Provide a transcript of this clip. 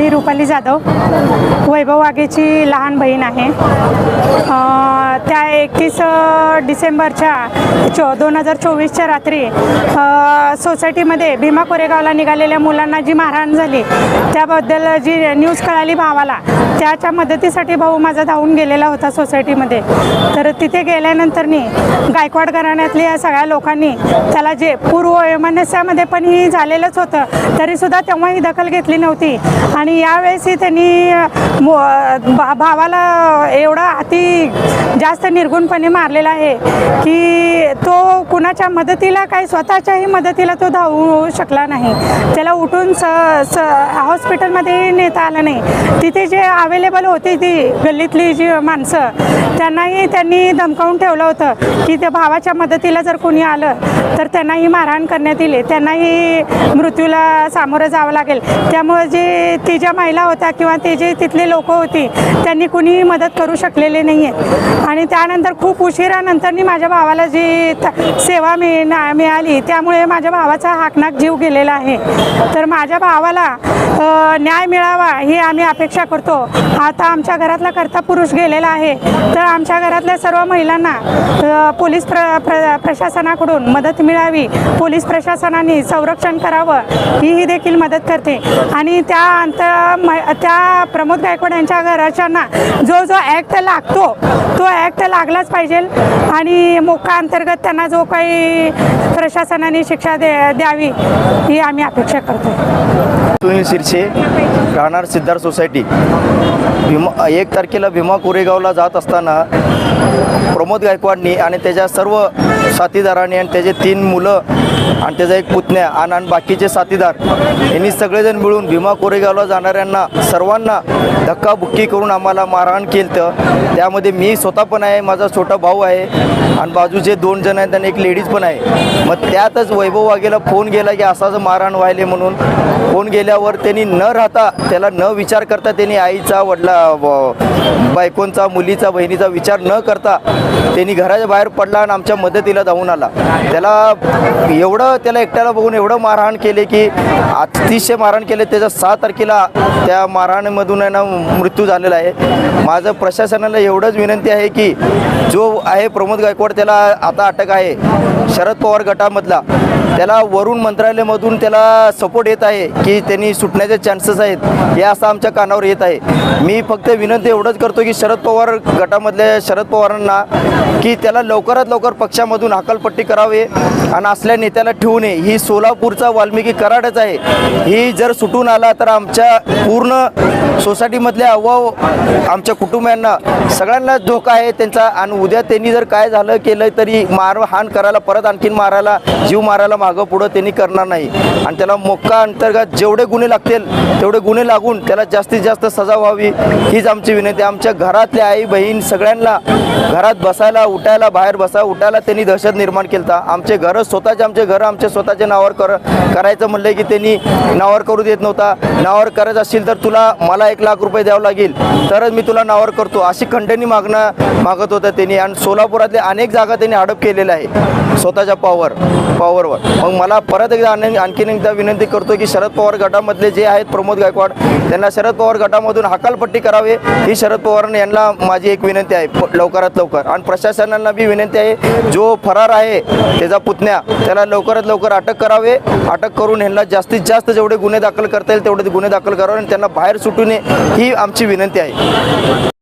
मी रुपाली जाधव. वैभव वाघेची लहान बहीण आहे. त्या एकतीस डिसेंबरच्या चो दोन हजार चोवीसच्या रात्री सोसायटीमध्ये भीमा कोरेगावला निघालेल्या मुलांना जी मारहाण झाली. त्याबद्दल जी न्यूज कळाली भावाला त्याच्या मदतीसाठी भाऊ माझा धावून गेलेला होता सोसायटीमध्ये. तर तिथे गेल्यानंतरनी गायकवाड घराण्यातल्या सगळ्या लोकांनी त्याला जे पूर्व वैमनस्यामध्ये पण ही झालेलंच होतं तरीसुद्धा तेव्हा ही दखल घेतली नव्हती. आणि यावेळेसही त्यांनी मो- भा- भावाला एवढा अति जास्त निर्गुणपणे मारलेला आहे की तो कुणाच्या मदतीला काही स्वतःच्याही मदतीला तो धावू शकला नाही. त्याला उठून स स हॉस्पिटलमध्ये नेता आलं नाही. तिथे जे अवेलेबल होती ती गल्लीतली जी माणसं त्यांनाही त्यांनी धमकावून ठेवलं होतं की त्या भावाच्या मदतीला जर कोणी आलं तर त्यांनाही मारहाण करण्यात येईल. त्यांनाही मृत्यूला सामोरं जावं लागेल. त्यामुळे जे ती ज्या महिला होत्या किंवा ते जे तिथले लोक होती त्यांनी कुणीही मदत करू शकलेले नाही आहेत आणि त्यानंतर खूप उशिरानंतरनी माझ्या भावाला जी त- सेवा मिळा मिळाली त्यामुळे माझ्या भावाचा हाकनाक जीव गेलेला आहे. तर माझ्या भावाला न्याय मिळावा ही आम्ही अपेक्षा करतो. आता आमच्या घरातला कर्ता पुरुष गेलेला आहे. तर आमच्या घरातल्या सर्व महिलांना पोलीस प्र, प्र प्रशासनाकडून मदत मिळावी. पोलीस प्रशासनाने संरक्षण करावं ही देखील मदत करते. आणि त्या अंतर त्या प्रमोद गायकवाड यांच्या घराच्यांना जो जो ॲक्ट लागतो तो ॲक्ट लागलाच पाहिजे. आणि मोका अंतर्गत त्यांना जो काही प्रशासनाने शिक्षा दे द्यावी ही आम्ही अपेक्षा करतो सुनील शिरसे राहणार सिद्धार्थ सोसायटी. भीमा एक तारखेला भीमा कोरेगावला जात असताना प्रमोद गायकवाडनी आणि त्याच्या सर्व साथीदारांनी आणि त्याचे तीन मुलं आणि त्याचा एक पुतण्या आणि आणि बाकीचे साथीदार यांनी सगळेजण मिळून भीमा कोरेगावला जाणाऱ्यांना सर्वांना धक्काबुक्की करून आम्हाला मारहाण केलं तर त्यामध्ये मी स्वतः पण आहे माझा छोटा भाऊ आहे आणि बाजूचे दोन जण आहेत आणि एक लेडीज पण आहे. मग त्यातच वैभव वाघेला फोन गेला की असाच मारहाण व्हायले म्हणून. फोन गेले गेल्यावर त्यांनी न राहता त्याला न विचार करता त्यांनी आईचा वडला बायकोंचा मुलीचा बहिणीचा विचार न करता त्यांनी घराच्या बाहेर पडला आणि आमच्या मदतीला धावून आला. त्याला एवढं त्याला एकट्याला बघून एवढं मारहाण केले की अतिशय मारहाण केले. त्याच्या सहा तारखेला त्या मारहाणीमधून आहे ना मृत्यू झालेला आहे. माझं प्रशासनाला एवढंच विनंती आहे की जो आहे प्रमोद गायकवाड त्याला आता अटक आहे. शरद पवार गटामधला. त्याला वरून मंत्रालयामधून त्याला सपोर्ट येत आहे की त्यांनी सुटण्याचे चान्सेस आहेत हे असं आमच्या कानावर येत आहे. मी फक्त विनंती एवढंच करतो की शरद पवार गटामधल्या शरद पवारांना की त्याला लवकरात लवकर पक्षामधून हकालपट्टी करावे आणि असल्या नेत्याला ठेवू नये. ही सोलापूरचा वाल्मिकी कराडच आहे. ही जर सुटून आला तर आमच्या पूर्ण सोसायटीमधल्या अव्वाव आमच्या कुटुंबियांना सगळ्यांना धोका आहे त्यांचा. आणि उद्या त्यांनी जर काय झालं केलं तरी मारहाण करायला परत आणखीन मारायला जीव मारायला मागं पुढं त्यांनी करणार नाही. आणि त्याला मोक्का अंतर्गत जेवढे गुन्हे लागतील तेवढे गुन्हे लागून त्याला जास्तीत जास्त सजा व्हावी हीच आमची विनंती आमच्या घरातल्या आई बहीण सगळ्यांना घरात बसायला उठायला बाहेर बसा उठायला त्यांनी दहशत निर्माण केलता आमचे घरं स्वतःचे आमचे घरं आमच्या स्वतःच्या नावावर कर करायचं म्हणलं की त्यांनी नावावर करू देत नव्हता. नावावर करायचं असेल तर तुला मला एक लाख रुपये द्यावं लागेल. तरच मी तुला नावावर करतो. अशी खंडणी मागणं मागत होतं त्यांनी. आणि सोलापुरातल्या अनेक जागा त्यांनी हडप केलेल्या आहे. स्वतःच्या पॉवर पॉवरवर मग मला परत एकदा आणखीन एकदा विनंती करतो की शरद पवार गटामधले जे आहेत प्रमोद गायकवाड त्यांना शरद पवार गटामधून हकालपट्टी करावे. ही शरद पवार यांना माझी एक विनंती आहे लवकरात लवकर. आणि प्रशासनाला बी विनंती आहे जो फरार आहे त्याचा पुतण्या त्याला लवकरात लवकर अटक करावे. अटक करून ह्यांना जास्तीत जास्त जेवढे गुन्हे दाखल करता येईल तेवढे गुन्हे दाखल करावे आणि त्यांना बाहेर सुटू नये ही आमची विनंती आहे.